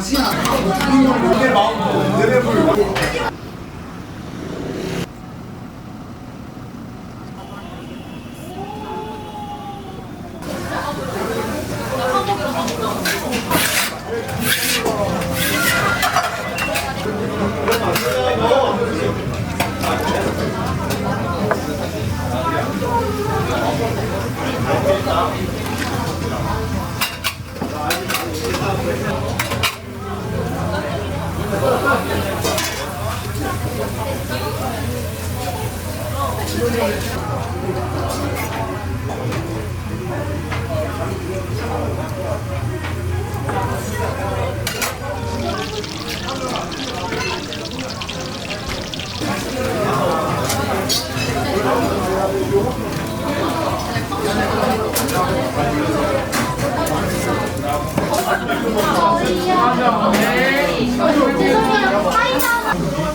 내 마음도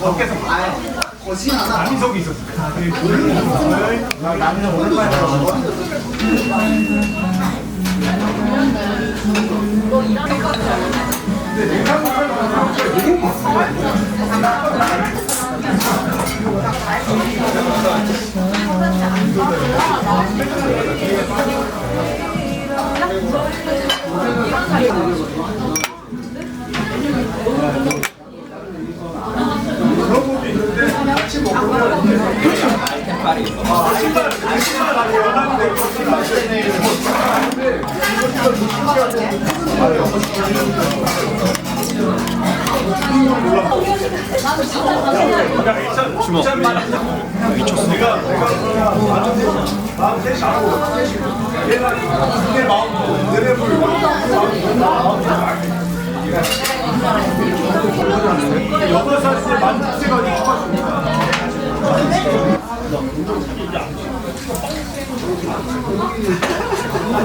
어깨서 봐요. 내 랩을 남인석이 있었어. 나는 오랜만에 봤어. 근데 내가 생각하는 너무 많아. 그런 것도 있는데 같이 먹으면 아, 신발, 신발 가게 연락돼. 주먹. 미쳤어. 내가 내가 마음 셋이 하고 얘가 내 마음도 내 랩을 여덟